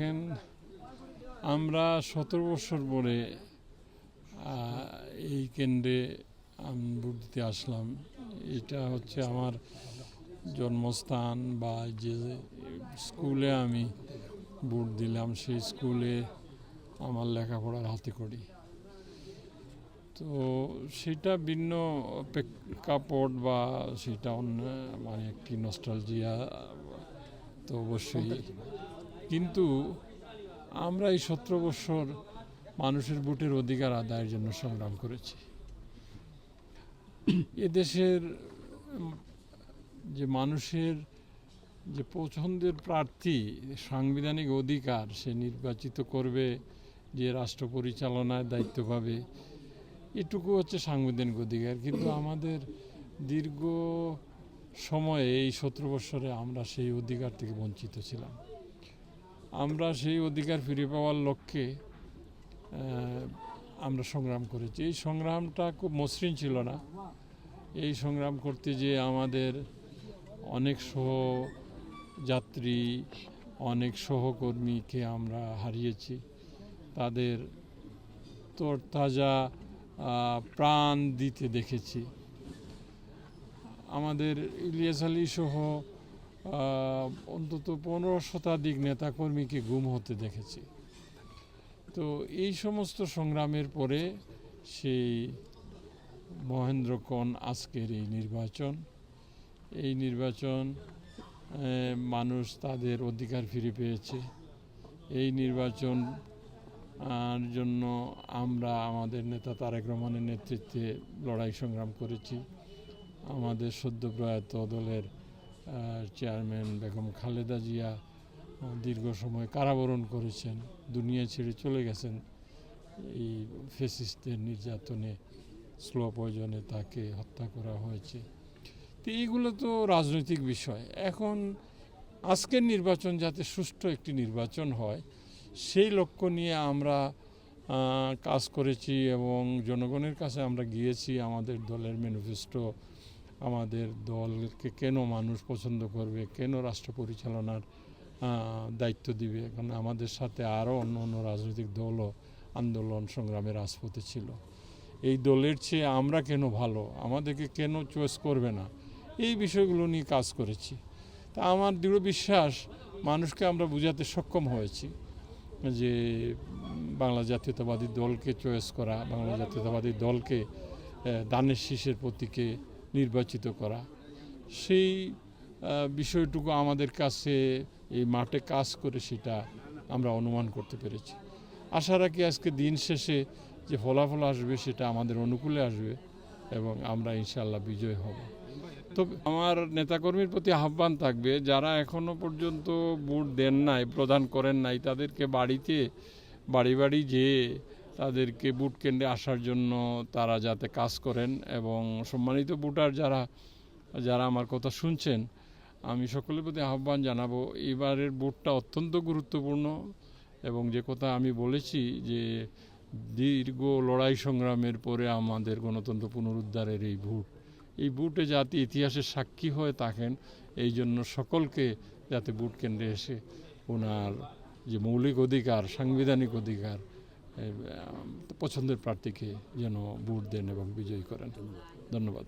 দেখেন, আমরা সতেরো বছর পরে এই কেন্দ্রে আমি, ভোট দিতে আসলাম। এটা হচ্ছে আমার জন্মস্থান বা যে স্কুলে আমি ভোট দিলাম, সেই স্কুলে আমার লেখাপড়ার হাতে করি তো সেটা ভিন্ন প্রেক্ষাপট বা সেটা অন্য মানে একটি নস্টালজিয়া তো অবশ্যই কিন্তু আমরা এই সতেরো বছর মানুষের ভোটের অধিকার আদায়ের জন্য সংগ্রাম করেছি। এদেশের যে মানুষের, যে পছন্দের প্রার্থী, সাংবিধানিক অধিকার সে নির্বাচিত করবে, যে রাষ্ট্র পরিচালনায় দায়িত্ব পাবে, এটুকু হচ্ছে সাংবিধানিক অধিকার। কিন্তু আমাদের দীর্ঘ সময়ে এই সতেরো বছরে আমরা সেই অধিকার থেকে বঞ্চিত ছিলাম। আমরা সেই অধিকার ফিরে পাওয়ার লক্ষ্যে আমরা সংগ্রাম করেছি। এই সংগ্রামটা খুব মসৃণ ছিল না। এই সংগ্রাম করতে যে আমাদের অনেক সহ যাত্রী অনেক সহকর্মীকে আমরা হারিয়েছি। তাদের তরতাজা প্রাণ দিতে দেখেছি। আমাদের ইলিয়াস আলী সহ অন্তত পনেরো শতাধিক নেতাকর্মীকে গুম হতে দেখেছি। তো এই সমস্ত সংগ্রামের পরে সেই মহেন্দ্রকণ আজকের এই নির্বাচন। এই নির্বাচন মানুষ তাদের অধিকার ফিরে পেয়েছে। এই নির্বাচন আর জন্য আমরা আমাদের নেতা তারেক রহমানের নেতৃত্বে লড়াই সংগ্রাম করেছি। আমাদের সদ্য প্রয়াত দলের চেয়ারম্যান বেগম খালেদা জিয়া দীর্ঘ সময় কারাবরণ করেছেন, দুনিয়া ছেড়ে চলে গেছেন। এই ফেসিস্টদের নির্যাতনে স্লো পয়জনে তাকে হত্যা করা হয়েছে। তো এইগুলো তো রাজনৈতিক বিষয়। এখন আজকের নির্বাচন যাতে সুষ্ঠু একটি নির্বাচন হয়, সেই লক্ষ্য নিয়ে আমরা কাজ করেছি এবং জনগণের কাছে আমরা গিয়েছি, আমাদের দলের ম্যানিফেস্টো আমাদের দলকে কেন মানুষ পছন্দ করবে? কেন রাষ্ট্র পরিচালনার দায়িত্ব দিবে? কারণ আমাদের সাথে আরও অন্য অন্য রাজনৈতিক দলও আন্দোলন সংগ্রামের রাজপথে ছিল। এই দলের চেয়ে আমরা কেন ভালো? আমাদেরকে কেন চয়েস করবে না? এই বিষয়গুলো নিয়ে কাজ করেছি। তা আমার দৃঢ় বিশ্বাস, মানুষকে আমরা বোঝাতে সক্ষম হয়েছি যে বাংলা জাতীয়তাবাদী দলকে চয়েস করা, বাংলা জাতীয়তাবাদী দলকে দানের শীষের প্রতীকে নির্বাচিত করা। সেই বিষয়টুকু আমাদের কাছে এই মাঠে কাজ করে সেটা আমরা অনুমান করতে পেরেছি। আশা রাখি আজকে দিন শেষে যে ফলাফল আসবে সেটা আমাদের অনুকূলে আসবে এবং আমরা ইনশাল্লাহ বিজয় হব। তবে আমার নেতাকর্মীর প্রতি আহ্বান থাকবে, যারা এখনও পর্যন্ত ভোট দেন নাই, প্রদান করেন নাই, তাদেরকে বাড়িতে বাড়ি বাড়ি যেয়ে তাদেরকে বুট কেন্দ্রে আসার জন্য তারা যাতে কাজ করেন এবং সম্মানিত ভোটার যারা যারা আমার কথা শুনছেন, আমি সকলের প্রতি আহ্বান জানাব, এবারের বুটটা অত্যন্ত গুরুত্বপূর্ণ এবং যে কথা আমি বলেছি যে দীর্ঘ লড়াই সংগ্রামের পরে আমাদের গণতন্ত্র পুনরুদ্ধারের এই ভোট, এই বুটে যাতে ইতিহাসের সাক্ষী হয়ে থাকেন, এই জন্য সকলকে যাতে বুট কেন্দ্রে এসে ওনার যে মৌলিক অধিকার, সাংবিধানিক অধিকার পছন্দের প্রার্থীকে যেন ভোট দেন এবং বিজয়ী করেন। ধন্যবাদ।